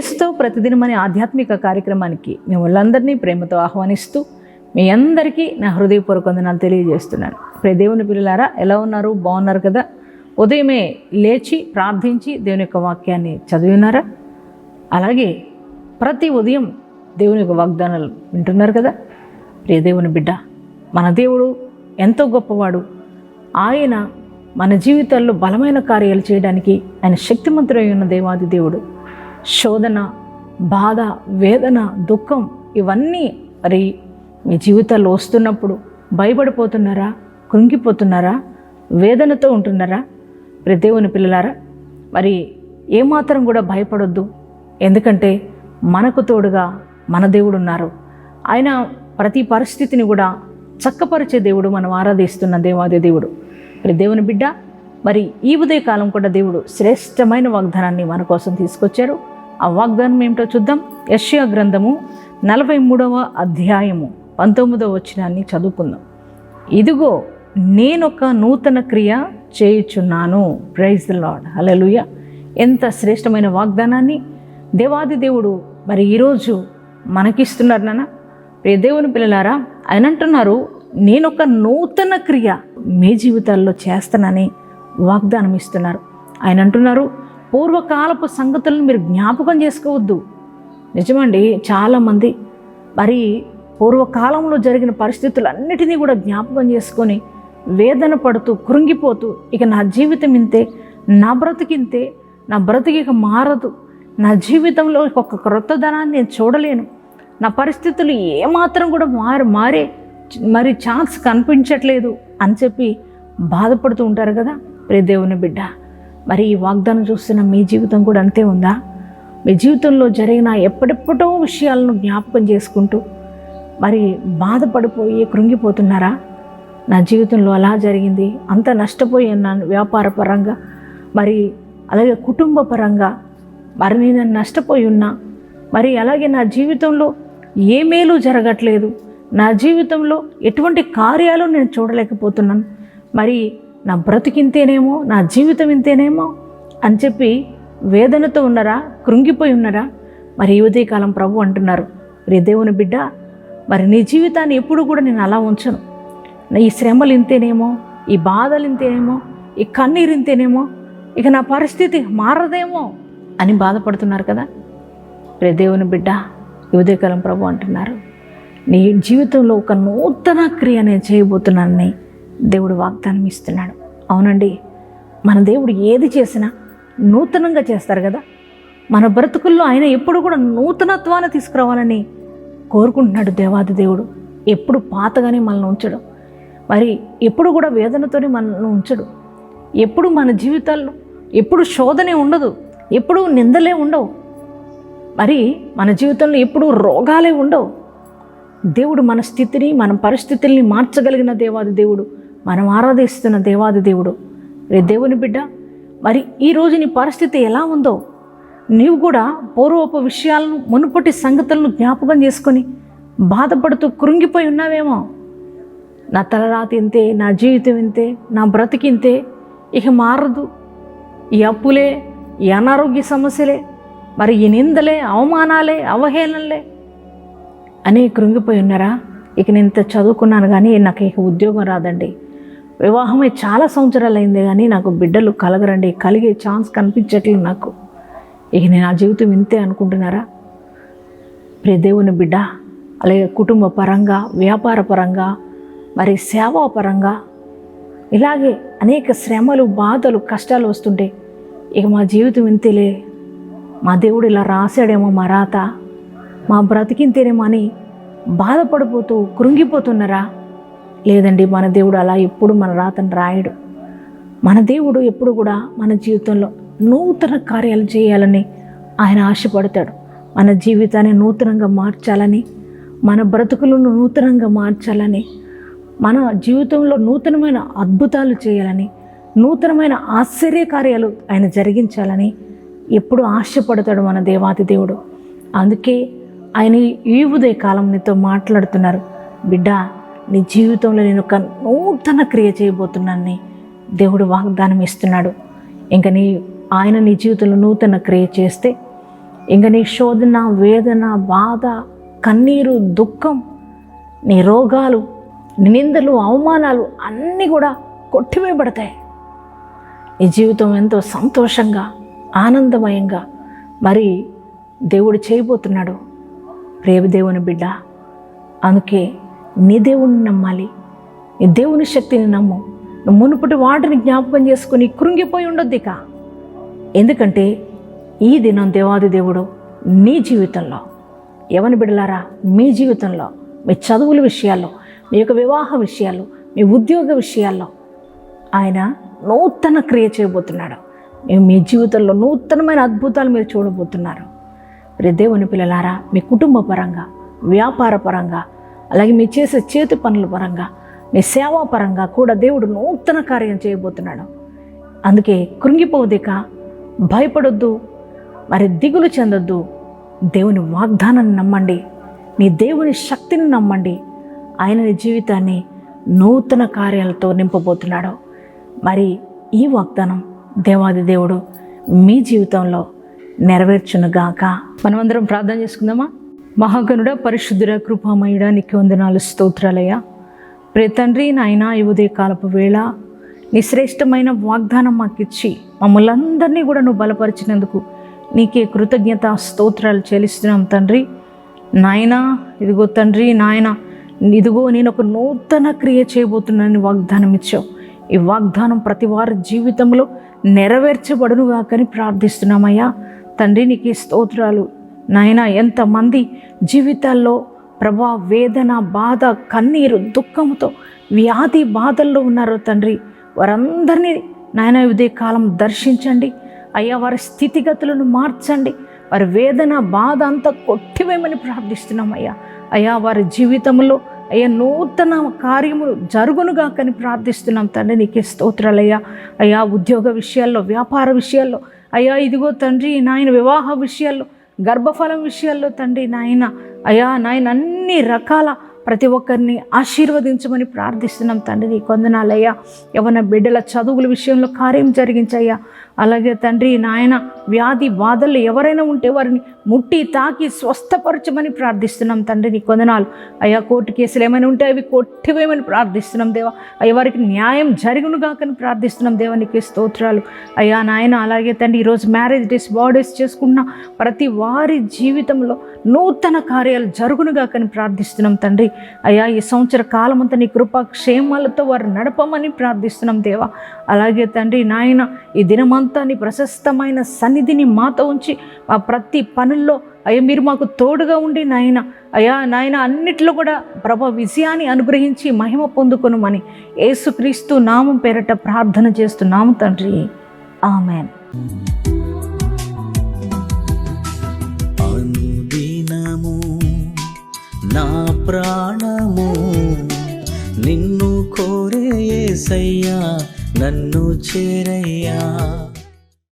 యేసుతో ప్రతిదినం అనే ఆధ్యాత్మిక కార్యక్రమానికి మిమ్మల్ని ప్రేమతో ఆహ్వానిస్తూ మీ అందరికీ నా హృదయపూర్వక వందనాలు తెలియజేస్తున్నాను. ప్రే దేవుని పిల్లలారా ఎలా ఉన్నారు? బాగున్నారు కదా? ఉదయమే లేచి ప్రార్థించి దేవుని యొక్క వాక్యాన్ని చదివినారా? అలాగే ప్రతి ఉదయం దేవుని యొక్క వాగ్దానాలు వింటున్నారు కదా? ప్రియ దేవుని బిడ్డ మన దేవుడు ఎంతో గొప్పవాడు. ఆయన మన జీవితాల్లో బలమైన కార్యాలు చేయడానికి ఆయన శక్తిమంతుడై ఉన్న దేవాది దేవుడు. శోధన బాధ వేదన దుఃఖం ఇవన్నీ మరి మీ జీవితాల్లో వస్తున్నప్పుడు భయపడిపోతున్నారా? కృంగిపోతున్నారా? వేదనతో ఉంటున్నారా? ప్రియ దేవుని పిల్లలారా మరి ఏమాత్రం కూడా భయపడొద్దు. ఎందుకంటే మనకు తోడుగా మన దేవుడు ఉన్నారు ఆయన ప్రతి పరిస్థితిని కూడా చక్కపరిచే దేవుడు మనం ఆరాధిస్తున్న దేవాదే దేవుడు. మరి దేవుని బిడ్డ మరి ఈ ఉదయకాలం కూడా దేవుడు శ్రేష్టమైన వాగ్దానాన్ని మన కోసం తీసుకొచ్చారు. ఆ వాగ్దానం ఏమిటో చూద్దాం. యష్యా గ్రంథము నలభై మూడవ అధ్యాయము పంతొమ్మిదవ వచనాన్ని చదువుకుందాం. ఇదిగో నేనొక నూతన క్రియ చేయుచున్నాను. ప్రైజ్ ద లాడ్ హల్లెలూయ ఎంత శ్రేష్టమైన వాగ్దానాన్ని. దేవాది దేవుడు మరి ఈరోజు మనకిస్తున్నారు నాన్న. ప్రియ దేవుని పిల్లలారా ఆయన అంటున్నారు నేనొక నూతన క్రియ మీ జీవితాల్లో చేస్తానని. వాగ్దానం ఇస్తున్నారు ఆయన అంటున్నారు పూర్వకాలపు సంగతులను మీరు జ్ఞాపకం చేసుకోవద్దు. నిజమండి చాలామంది మరి పూర్వకాలంలో జరిగిన పరిస్థితులన్నిటినీ కూడా జ్ఞాపకం చేసుకొని వేదన పడుతూ కృంగిపోతూ ఇక నా జీవితం ఇంతే నా బ్రతికింతే నా బ్రతికి మారదు నా జీవితంలో ఒక క్రొత్తదనాన్ని నేను చూడలేను నా పరిస్థితులు ఏమాత్రం కూడా మారి మారే మరి ఛాన్స్ కనిపించట్లేదు అని చెప్పి బాధపడుతూ ఉంటారు కదా. ప్రే దేవుని బిడ్డ. మరి ఈ వాగ్దానం చూస్తున్న మీ జీవితం కూడా అంతే ఉందా? మీ జీవితంలో జరిగిన ఎప్పుడెప్పుడో విషయాలను జ్ఞాపకం చేసుకుంటూ మరి బాధపడిపోయి కృంగిపోతున్నారా? నా జీవితంలో అలా జరిగింది. అంత నష్టపోయి ఉన్నాను వ్యాపార పరంగా మరి అలాగే కుటుంబ పరంగా మరి నేను నష్టపోయి ఉన్నా. మరి అలాగే నా జీవితంలో ఏ మేలు జరగట్లేదు. నా జీవితంలో ఎటువంటి కార్యాలు నేను చూడలేకపోతున్నాను. మరి నా బ్రతికింతేనేమో నా జీవితం ఇంతేనేమో అని చెప్పి వేదనతో ఉన్నారా కృంగిపోయి ఉన్నారా? మరి ఈ ఉదయకాలం ప్రభు అంటున్నారు రే దేవుని బిడ్డ మరి నీ జీవితాన్ని ఎప్పుడు కూడా నేను అలా ఉంచను. ఈ శ్రమలు ఇంతేనేమో ఈ బాధలు ఇంతేనేమో ఈ కన్నీరు ఇంతేనేమో ఇక నా పరిస్థితి మారదేమో అని బాధపడుతున్నారు కదా. రే దేవుని బిడ్డ ఈ ఉదయకాలం ప్రభు అంటున్నారు నీ జీవితంలో ఒక నూతన క్రియ నేను చేయబోతున్నానని దేవుడు వాగ్దానం ఇస్తున్నాడు. అవునండి మన దేవుడు ఏది చేసినా నూతనంగా చేస్తారు కదా. మన బ్రతుకుల్లో ఆయన ఎప్పుడు కూడా నూతనత్వాన్ని తీసుకురావాలని కోరుకుంటున్నాడు దేవాది దేవుడు. ఎప్పుడు పాతగానే మనల్ని ఉంచడు. మరి ఎప్పుడు కూడా వేదనతోనే మనల్ని ఉంచడు. ఎప్పుడు మన జీవితాల్లో ఎప్పుడు శోధనే ఉండదు. ఎప్పుడు నిందలే ఉండవు. మరి మన జీవితంలో ఎప్పుడు రోగాలే ఉండవు. దేవుడు మన స్థితిని మన పరిస్థితుల్ని మార్చగలిగిన దేవాది దేవుడు మనం ఆరాధిస్తున్న దేవాది దేవుడు. రే దేవుని బిడ్డ మరి ఈరోజు నీ పరిస్థితి ఎలా ఉందో? నీవు కూడా పూర్వపు విషయాలను మునుపటి సంగతులను జ్ఞాపకం చేసుకొని బాధపడుతూ కృంగిపోయి ఉన్నావేమో? నా తలరాతి ఇంతే నా జీవితం ఇంతే నా బ్రతికింతే ఇక మారదు. ఈ అప్పులే ఈ అనారోగ్య సమస్యలే మరి ఈ నిందలే అవమానాలే అవహేళనలే అని కృంగిపోయి ఉన్నారా? ఇక నేను ఇంత చదువుకున్నాను కానీ నాకు ఇక ఉద్యోగం రాదండి. వివాహమే చాలా సంవత్సరాలు అయింది కానీ నాకు బిడ్డలు కలగరండి కలిగే ఛాన్స్ కనిపించట్లేదు నాకు. ఇక నేను ఆ జీవితం ఇంతే అనుకుంటున్నారా? ప్రియ దేవుని బిడ్డ అలాగే కుటుంబ పరంగా వ్యాపార పరంగా మరి సేవా పరంగా ఇలాగే అనేక శ్రమలు బాధలు కష్టాలు వస్తుంటే ఇక మా జీవితం ఇంతేలే. మా దేవుడు ఇలా రాశాడేమో మా రాత. మా బ్రతికింతేనేమో అని బాధపడిపోతూ కృంగిపోతున్నారా? లేదండి మన దేవుడు అలా ఎప్పుడు మన రాతను రాయడు. మన దేవుడు ఎప్పుడు కూడా మన జీవితంలో నూతన కార్యాలు చేయాలని ఆయన ఆశపడతాడు. మన జీవితాన్ని నూతనంగా మార్చాలని మన బ్రతుకులను నూతనంగా మార్చాలని మన జీవితంలో నూతనమైన అద్భుతాలు చేయాలని నూతనమైన ఆశ్చర్య కార్యాలు ఆయన జరిగించాలని ఎప్పుడు ఆశపడతాడు మన దేవాతి దేవుడు. అందుకే ఆయన ఈ ఉదయ కాలం నీతో మాట్లాడుతున్నారు. బిడ్డ నీ జీవితంలో నేను ఒక నూతన క్రియ చేయబోతున్నానని దేవుడు వాగ్దానం ఇస్తున్నాడు. ఇంకా నీ ఆయన నీ జీవితంలో నూతన క్రియ చేస్తే ఇంక నీ శోధన వేదన బాధ కన్నీరు దుఃఖం నీ రోగాలు నిందలు అవమానాలు అన్నీ కూడా కొట్టివేయబడతాయి. నీ జీవితం ఎంతో సంతోషంగా ఆనందమయంగా మరి దేవుడు చేయబోతున్నాడు. ప్రేమ దేవుని బిడ్డ అందుకే నీ దేవుణ్ణి నమ్మాలి. నీ దేవుని శక్తిని నమ్ము. నువ్వు మునుపటి వాటిని జ్ఞాపకం చేసుకుని కృంగిపోయి ఉండొద్దు ఇక. ఎందుకంటే ఈ దినం దేవాది దేవుడు నీ జీవితంలో ఎవని బిడలారా? మీ జీవితంలో మీ చదువుల విషయాల్లో మీ యొక్క వివాహ విషయాల్లో మీ ఉద్యోగ విషయాల్లో ఆయన నూతన క్రియ చేయబోతున్నాడు. మేము మీ జీవితంలో నూతనమైన అద్భుతాలు మీరు చూడబోతున్నారు. మరి దేవుని పిల్లలారా మీ కుటుంబ పరంగా వ్యాపార పరంగా అలాగే మీ చేసే చేతి పనుల పరంగా మీ సేవా పరంగా కూడా దేవుడు నూతన కార్యం చేయబోతున్నాడు. అందుకే కృంగిపోదిక భయపడొద్దు మరి దిగులు చెందొద్దు. దేవుని వాగ్దానాన్ని నమ్మండి. నీ దేవుని శక్తిని నమ్మండి. ఆయన నీ జీవితాన్ని నూతన కార్యాలతో నింపబోతున్నాడు. మరి ఈ వాగ్దానం దేవాది దేవుడు మీ జీవితంలో నెరవేర్చునుగాక. మనమందరం ప్రార్థన చేసుకుందామా? మహాగనుడ పరిశుద్ధుడ కృపామయుడ నీకు వందనాలు స్తోత్రాలయ ప్రే తండ్రి నాయన ఈ ఉదయకాలపు వేళ నీ శ్రేష్టమైన వాగ్దానం మాకు ఇచ్చి మమ్మల్ని అందరినీ కూడా నువ్వు బలపరిచినందుకు నీకే కృతజ్ఞత స్తోత్రాలు చెల్లిస్తున్నాం తండ్రి. నాయనా ఇదిగో తండ్రి నాయన ఇదిగో నేను ఒక నూతన క్రియ చేయబోతున్నానని వాగ్దానం ఇచ్చావు. ఈ వాగ్దానం ప్రతి వారి జీవితంలో నెరవేర్చబడునుగా కానీ ప్రార్థిస్తున్నామయ్యా. తండ్రి నీకు స్తోత్రాలు నాయన ఎంతమంది జీవితాల్లో ప్రభా వేదన బాధ కన్నీరు దుఃఖంతో వ్యాధి బాధల్లో ఉన్నారో తండ్రి వారందరినీ నాయన ఇదే కాలం దర్శించండి. అయ్యా వారి స్థితిగతులను మార్చండి. వారి వేదన బాధ అంతా కొట్టివేయమని ప్రార్థిస్తున్నాం అయ్యా. అయ్యా వారి జీవితంలో అయ్యా నూతన కార్యములు జరుగునుగా కని ప్రార్థిస్తున్నాం తండ్రి నీకే స్తోత్రాలయ్యా అయ్యా ఉద్యోగ విషయాల్లో వ్యాపార విషయాల్లో అయ్యా ఇదిగో తండ్రి నాయన వివాహ విషయాల్లో గర్భఫలం విషయాల్లో తండ్రి నాయన అయ్యా నాయన అన్ని రకాల ప్రతి ఒక్కరిని ఆశీర్వదించమని ప్రార్థిస్తున్నాం తండ్రి. నీ కొందనాలయ్యా ఎవరి బిడ్డల చదువుల విషయంలో కార్యం జరిగించయ్యా. అలాగే తండ్రి నాయన వ్యాధి బాధలు ఎవరైనా ఉంటే వారిని ముట్టి తాకి స్వస్థపరచమని ప్రార్థిస్తున్నాం తండ్రి నీ కొందనాలు అయ్యా కోర్టు కేసులు ఏమైనా ఉంటే అవి కొట్టివేయమని ప్రార్థిస్తున్నాం దేవా. అయ్యా వారికి న్యాయం జరుగునుగాకని ప్రార్థిస్తున్నాం దేవా నీకే స్తోత్రాలు. అయ్యా నాయన అలాగే తండ్రి ఈరోజు మ్యారేజ్ డేస్ బర్త్డేస్ చేసుకున్న ప్రతి వారి జీవితంలో నూతన కార్యాలు జరుగునుగాకని ప్రార్థిస్తున్నాం తండ్రి. అయ్యా ఈ సంవత్సర కాలమంతా నీ కృపా క్షేమాలతో వారు నడపమని ప్రార్థిస్తున్నాం దేవా. అలాగే తండ్రి నాయన ఈ దినమంతా నీ ప్రశస్తమైన సన్నిధిని మాతో ఉంచి ఆ ప్రతి పనుల్లో అయ్యా మీరు మాకు తోడుగా ఉండి నాయన అయ్యా నాయన అన్నిట్లో కూడా ప్రభ విజయాన్ని అనుగ్రహించి మహిమ పొందుకొనుమని యేసుక్రీస్తు నామం పేరట ప్రార్థన చేస్తున్నాము తండ్రి. ఆమెన్. అనుదినము నా ప్రాణము నిన్ను కోరే యేసయ్యా నన్ను చేరయ్యా.